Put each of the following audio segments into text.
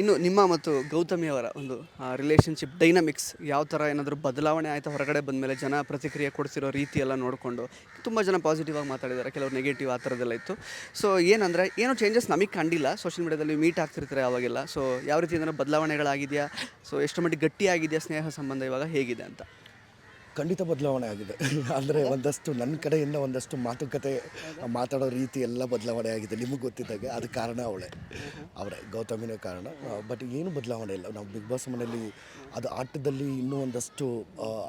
ಇನ್ನು ನಿಮ್ಮ ಮತ್ತು ಗೌತಮಿ ಅವರ ಒಂದು ರಿಲೇಷನ್ಶಿಪ್ ಡೈನಮಿಕ್ಸ್ ಯಾವ ಥರ ಏನಾದರೂ ಬದಲಾವಣೆ ಆಯಿತಾ ಹೊರಗಡೆ ಬಂದಮೇಲೆ ಜನ ಪ್ರತಿಕ್ರಿಯೆ ಕೊಡ್ತಿರೋ ರೀತಿ ಎಲ್ಲ ನೋಡಿಕೊಂಡು ತುಂಬ ಜನ ಪಾಸಿಟಿವ್ ಆಗಿ ಮಾತಾಡಿದ್ದಾರೆ. ಕೆಲವರು ನೆಗೆಟಿವ್ ಆ ಥರದ್ದೆಲ್ಲ ಇತ್ತು. ಸೊ ಏನಂದರೆ, ಏನು ಚೇಂಜಸ್ ನಮಗೆ ಕಂಡಿಲ್ಲ. ಸೋಷಿಯಲ್ ಮೀಡಿಯಾದಲ್ಲಿ ಮೀಟ್ ಆಗ್ತಿರ್ತಾರೆ ಆವಾಗೆಲ್ಲ. ಸೊ ಯಾವ ರೀತಿ ಏನಾದರೂ ಬದಲಾವಣೆಗಳಾಗಿದೆಯಾ? ಸೊ ಎಷ್ಟು ಮಟ್ಟಿಗೆ ಗಟ್ಟಿಯಾಗಿದೆಯಾ ಸ್ನೇಹ ಸಂಬಂಧ ಇವಾಗ ಹೇಗಿದೆ ಅಂತ. ಖಂಡಿತ ಬದಲಾವಣೆ ಆಗಿದೆ. ಅಂದರೆ ಒಂದಷ್ಟು ನನ್ನ ಕಡೆಯಿಂದ ಒಂದಷ್ಟು ಮಾತುಕತೆ, ಮಾತಾಡೋ ರೀತಿ ಎಲ್ಲ ಬದಲಾವಣೆ ಆಗಿದೆ ನಿಮಗೆ ಗೊತ್ತಿದ್ದಾಗೆ. ಅದು ಕಾರಣ ಅವಳೆ. ಅವರೇ, ಗೌತಮಿನೇ ಕಾರಣ. ಬಟ್ ಏನು ಬದಲಾವಣೆ ಇಲ್ಲ. ನಾವು ಬಿಗ್ ಬಾಸ್ ಮನೆಯಲ್ಲಿ ಅದು ಆಟದಲ್ಲಿ ಇನ್ನೂ ಒಂದಷ್ಟು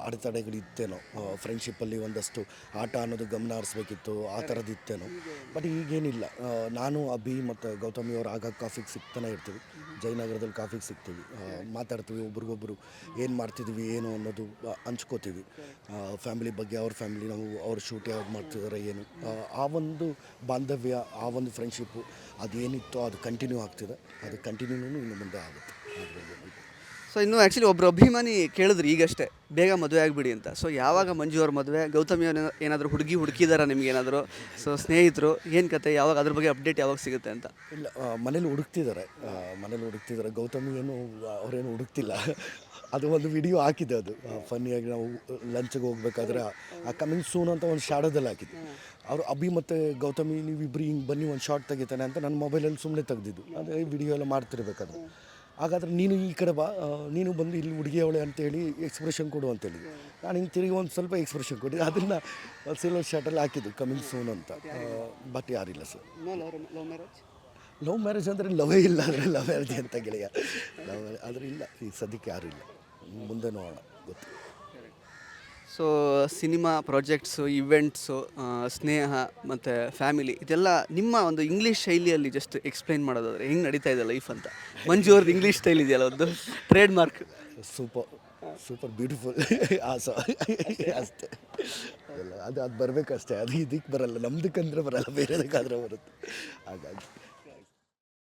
ಅಡೆತಡೆಗಳಿತ್ತೇನೋ. ಫ್ರೆಂಡ್ಶಿಪ್ಪಲ್ಲಿ ಒಂದಷ್ಟು ಆಟ ಅನ್ನೋದು ಗಮನ ಹರಿಸ್ಬೇಕಿತ್ತು, ಆ ಥರದ್ದು ಇತ್ತೇನೋ. ಬಟ್ ಈಗೇನಿಲ್ಲ. ನಾನು, ಅಭಿ ಮತ್ತು ಗೌತಮಿ ಅವ್ರು ಆಗಾಗ ಕಾಫಿಗೆ ಸಿಗ್ತಾನೆ ಇರ್ತೀವಿ. ಜಯನಗರದಲ್ಲಿ ಕಾಫಿಗೆ ಸಿಗ್ತೀವಿ ಮಾತಾಡ್ತೀವಿ, ಒಬ್ರಿಗೊಬ್ರು ಏನು ಮಾಡ್ತಿದ್ವಿ, ಏನು ಅನ್ನೋದು ಹಂಚ್ಕೋತೀವಿ. ಫ್ಯಾಮಿಲಿ ಬಗ್ಗೆ ಅವ್ರ ಫ್ಯಾಮಿಲಿ ನಾವು ಅವ್ರ ಶೂಟ್ ಯಾವ್ದು ಮಾಡ್ತಿದ್ದಾರೆ ಏನು? ಆ, ಒಂದು ಬಾಂಧವ್ಯ ಆ ಒಂದು ಫ್ರೆಂಡ್ಶಿಪ್ಪು ಅದೇನಿತ್ತೋ ಅದು ಕಂಟಿನ್ಯೂ ಆಗ್ತಿದೆ. ಅದು ಕಂಟಿನ್ಯೂನು ಇನ್ನು ಮುಂದೆ ಆಗುತ್ತೆ. ಸೊ ಇನ್ನು ಆ್ಯಕ್ಚುಲಿ ಒಬ್ಬರು ಅಭಿಮಾನಿ ಕೇಳಿದ್ರು ಈಗಷ್ಟೇ ಬೇಗ ಮದುವೆ ಆಗಿಬಿಡಿ ಅಂತ. ಸೊ ಯಾವಾಗ ಮಂಜು ಅವ್ರ ಮದುವೆ ಗೌತಮಿ ಅವ್ರ ಏನಾದರೂ ಹುಡುಗಿ ಹುಡುಕಿದಾರ ನಿಮ್ಗೆ ಏನಾದರೂ? ಸೊ ಸ್ನೇಹಿತರು ಏನು ಕತೆ? ಯಾವಾಗ ಅದ್ರ ಬಗ್ಗೆ ಅಪ್ಡೇಟ್ ಯಾವಾಗ ಸಿಗುತ್ತೆ ಅಂತ? ಇಲ್ಲ ಮನೇಲಿ ಹುಡುಕ್ತಿದ್ದಾರೆ ಮನೇಲಿ ಹುಡುಕ್ತಿದ್ದಾರೆ ಗೌತಮಿ ಏನು ಅವರೇನು ಹುಡುಕ್ತಿಲ್ಲ. ಅದು ಒಂದು ವಿಡಿಯೋ ಹಾಕಿದೆ ಅದು. ಫನ್ನಿಯಾಗಿ ನಾವು ಲಂಚ್ಗೆ ಹೋಗ್ಬೇಕಾದ್ರೆ ಆ ಕಮಿಂಗ್ ಸೂನ್ ಅಂತ ಒಂದು ಶಾಡೋದಲ್ಲಿ ಹಾಕಿದ್ದೆ. ಅವರು ಅಭಿ ಮತ್ತು ಗೌತಮಿ ನೀವಿಬ್ಬರು ಹಿಂಗೆ ಬನ್ನಿ ಒಂದು ಶಾರ್ಟ್ ತೆಗಿತಾನೆ ಅಂತ ನನ್ನ ಮೊಬೈಲಲ್ಲಿ ಸುಮ್ಮನೆ ತೆಗ್ದಿದ್ದು. ಅದೇ ವಿಡಿಯೋ ಎಲ್ಲ ಮಾಡ್ತಿರ್ಬೇಕಾದ್ರೆ. ಹಾಗಾದ್ರೆ ನೀನು ಈ ಕಡೆ ಬಾ ನೀನು ಬಂದು ಇಲ್ಲಿ ಹುಡುಗಿ ಅವಳೆ ಅಂತೇಳಿ ಎಕ್ಸ್ಪ್ರೆಷನ್ ಕೊಡು ಅಂತೇಳಿ ನಾನು ಹಿಂಗೆ ತಿರುಗಿ ಒಂದು ಸ್ವಲ್ಪ ಎಕ್ಸ್ಪ್ರೆಷನ್ ಕೊಟ್ಟಿದ್ದೆ ಅದನ್ನು ಸಿಲ್ವರ್ ಶಾರ್ಟಲ್ಲಿ ಹಾಕಿದ್ದು ಕಮಿಂಗ್ ಸೂನ್ ಅಂತ. ಬಟ್ ಯಾರಿಲ್ಲ ಸರ್ ಲವ್ ಮ್ಯಾರೇಜ್ ಅಂದರೆ ಲವೇ ಇಲ್ಲ ಅಂದರೆ ಲವ್ ಮ್ಯಾರೇಜ್ ಅಂತ ಗೆಳೆಯ? ಲವ್ ಆದರೆ ಇಲ್ಲ ಈಗ ಸದ್ಯಕ್ಕೆ ಯಾರೂ ಇಲ್ಲ. ಮುಂದೆ ನೋಡೋಣ ಗೊತ್ತು. ಸೊ ಸಿನಿಮಾ ಪ್ರಾಜೆಕ್ಟ್ಸು ಇವೆಂಟ್ಸು ಸ್ನೇಹ ಮತ್ತು ಫ್ಯಾಮಿಲಿ ಇದೆಲ್ಲ ನಿಮ್ಮ ಒಂದು ಇಂಗ್ಲೀಷ್ ಶೈಲಿಯಲ್ಲಿ ಜಸ್ಟ್ ಎಕ್ಸ್ಪ್ಲೈನ್ ಮಾಡೋದಾದ್ರೆ ಹೆಂಗೆ ನಡೀತಾ ಇದೆ ಲೈಫ್ ಅಂತ. ಮಂಜು ಅವ್ರದ್ದು ಇಂಗ್ಲೀಷ್ ಸ್ಟೈಲ್ ಇದೆಯಲ್ಲ ಒಂದು trademark super super beautiful ಆಸ ಅಷ್ಟೇ. ಅದು ಅದು ಬರಬೇಕಷ್ಟೇ. ಅದು ಇದಕ್ಕೆ ಬರಲ್ಲ ನಮ್ದಕ್ಕಂದ್ರೆ ಬರಲ್ಲ ಬೇರೆದಕ್ಕಾದ್ರೆ ಬರುತ್ತೆ. ಹಾಗಾಗಿ.